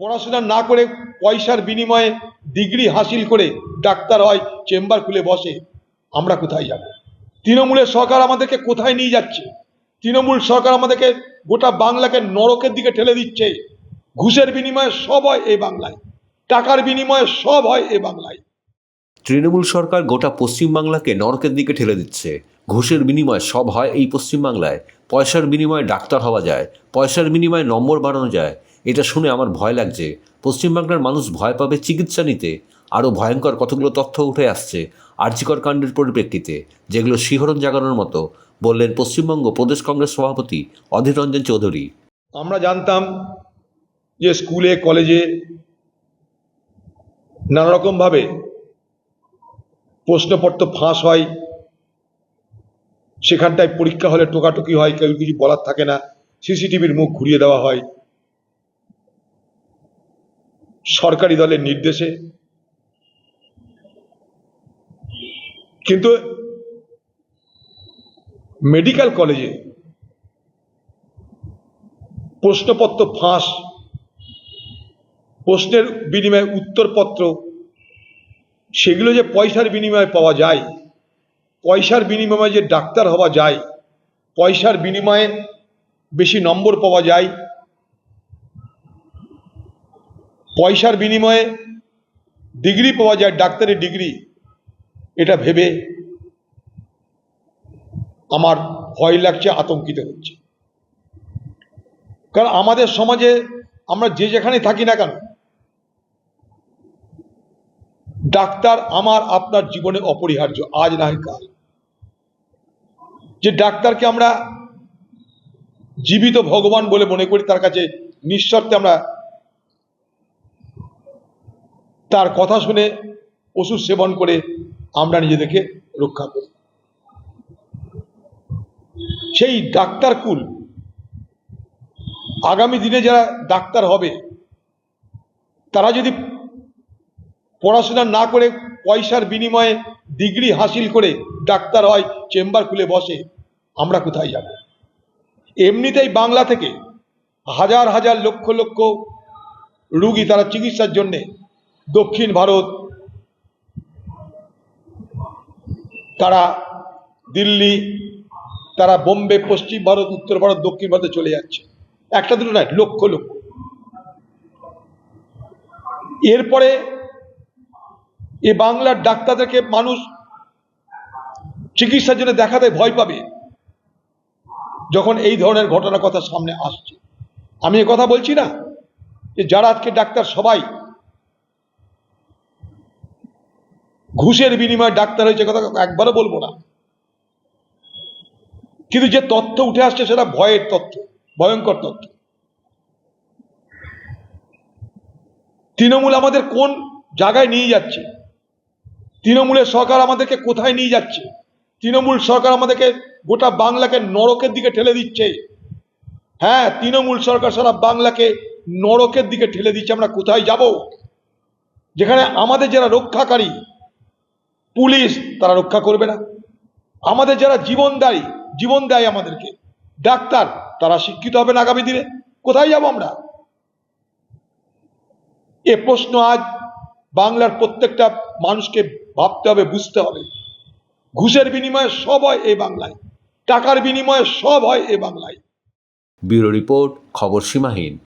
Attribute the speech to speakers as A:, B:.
A: পড়াশোনা না করে পয়সার বিনিময়ে ডিগ্রি হাসিল করে ডাক্তার হয়, চেম্বার খুলে বসে, আমরা কোথায় যাব? তৃণমূলের সরকার আমাদেরকে কোথায় নিয়ে যাচ্ছে? তৃণমূল সরকার আমাদেরকে গোটা বাংলাকে নরকের দিকে ঠেলে দিচ্ছে। ঘুষের বিনিময়ে সব হয় এই বাংলায়। টাকার বিনিময়ে সব হয় এ বাংলায়।
B: তৃণমূল সরকার গোটা পশ্চিমবাংলাকে নরকের দিকে ঠেলে দিচ্ছে। ঘুষের বিনিময়ে সব হয় এই পশ্চিমবাংলায়। পয়সার বিনিময়ে ডাক্তার হওয়া যায়। পয়সার বিনিময়ে নম্বর বাড়ানো যায়। এটা শুনে আমার ভয় লাগছে। পশ্চিমবাংলার মানুষ ভয় পাবে চিকিৎসা নিতে। আরও ভয়ঙ্কর কতগুলো তথ্য উঠে আসছে আর্যিকর কাণ্ডের পরিপ্রেক্ষিতে, যেগুলো শিহরণ জাগানোর মতো, বললেন পশ্চিমবঙ্গ প্রদেশ কংগ্রেস সভাপতি অধীর রঞ্জন চৌধুরী।
A: আমরা জানতাম যে স্কুলে, কলেজে নানা রকমভাবে প্রশ্নপত্র ফাঁস হয়। সেখানটায় পরীক্ষা হলে টোকাটুকি হয়, কেউ কিছু বলার থাকে না। সিসিটিভির মুখ ঘুরিয়ে দেওয়া হয়। সরকারি দলের নির্দেশে। কিন্তু মেডিকেল কলেজে প্রশ্নপত্র ফাঁস, প্রশ্নের বিনিময়ে উত্তরপত্র, সেগুলো যে পয়সার বিনিময়ে পাওয়া যায়, পয়সার বিনিময়ে যে ডাক্তার হওয়া যায়, পয়সার বিনিময়ে বেশি নম্বর পাওয়া যায় পয়সার বিনিময়ে ডিগ্রি পাওয়া যায় ডাক্তারি ডিগ্রি। এটা ভেবে আমার ভয় লাগছে, আতঙ্কিত হচ্ছে। কারণ আমাদের সমাজে আমরা যে যেখানে থাকি না কেন, ডাক্তার আমার আপনার জীবনে অপরিহার্য, আজ না কাল। যে ডাক্তারকে আমরা জীবিত ভগবান বলে মনে করি, তার কাছে নিঃশর্তে আমরা তার কথা শুনে ওষুধ সেবন করে আমরা নিজেদেরকে রক্ষা করি। সেই ডাক্তার কুল আগামী দিনে যারা ডাক্তার হবে, তারা যদি পড়াশোনা না করে পয়সার বিনিময়ে ডিগ্রি হাসিল করে ডাক্তার হয়, চেম্বার খুলে বসে, আমরা কোথায় যাব? এমনিতেই বাংলা থেকে হাজার হাজার লক্ষ লক্ষ রুগী তারা চিকিৎসার জন্যে দক্ষিণ ভারত, তারা দিল্লি, তারা বোম্বে, পশ্চিম ভারত, উত্তর ভারত, দক্ষিণ ভারতে চলে যাচ্ছে। একটা দুটো নয়, লক্ষ লক্ষ। এরপরে এ বাংলার ডাক্তারদেরকে মানুষ চিকিৎসার জন্য দেখাতে ভয় পাবে, যখন এই ধরনের ঘটনার কথা সামনে আসছে। আমি কথা বলছি না যে যারা আজকে ডাক্তার সবাই ঘুষের বিনিময়ে ডাক্তার হয়েছে কথা একবারও বলব না। কিন্তু যে তথ্য উঠে আসছে, সেটা ভয়ের তথ্য, ভয়ঙ্কর তথ্য। তৃণমূল আমাদের কোন জায়গায় নিয়ে যাচ্ছে? তৃণমূলের সরকার আমাদেরকে কোথায় নিয়ে যাচ্ছে? তৃণমূল সরকার আমাদেরকে গোটা বাংলাকে নরকের দিকে ঠেলে দিচ্ছে। হ্যাঁ তৃণমূল সরকার সারা বাংলাকে নরকের দিকে ঠেলে দিচ্ছে, আমরা কোথায় যাব? যেখানে আমাদের যারা রক্ষাকারী পুলিশ তারা রক্ষা করবে না। আমাদের যারা জীবনদায়ী জীবন দেয় আমাদেরকে, ডাক্তার, তারা শিক্ষিত হবে না আগামী দিনে। কোথায় যাব আমরা? এ প্রশ্ন আজ বাংলার প্রত্যেকটা মানুষকে ভাবতে হবে, বুঝতে হবে। ঘুষের বিনিময়ে সব হয় এই বাংলায়, টাকার বিনিময়ে সব হয় এ বাংলায়।
B: ব্যুরো রিপোর্ট, খবর সীমাহীন।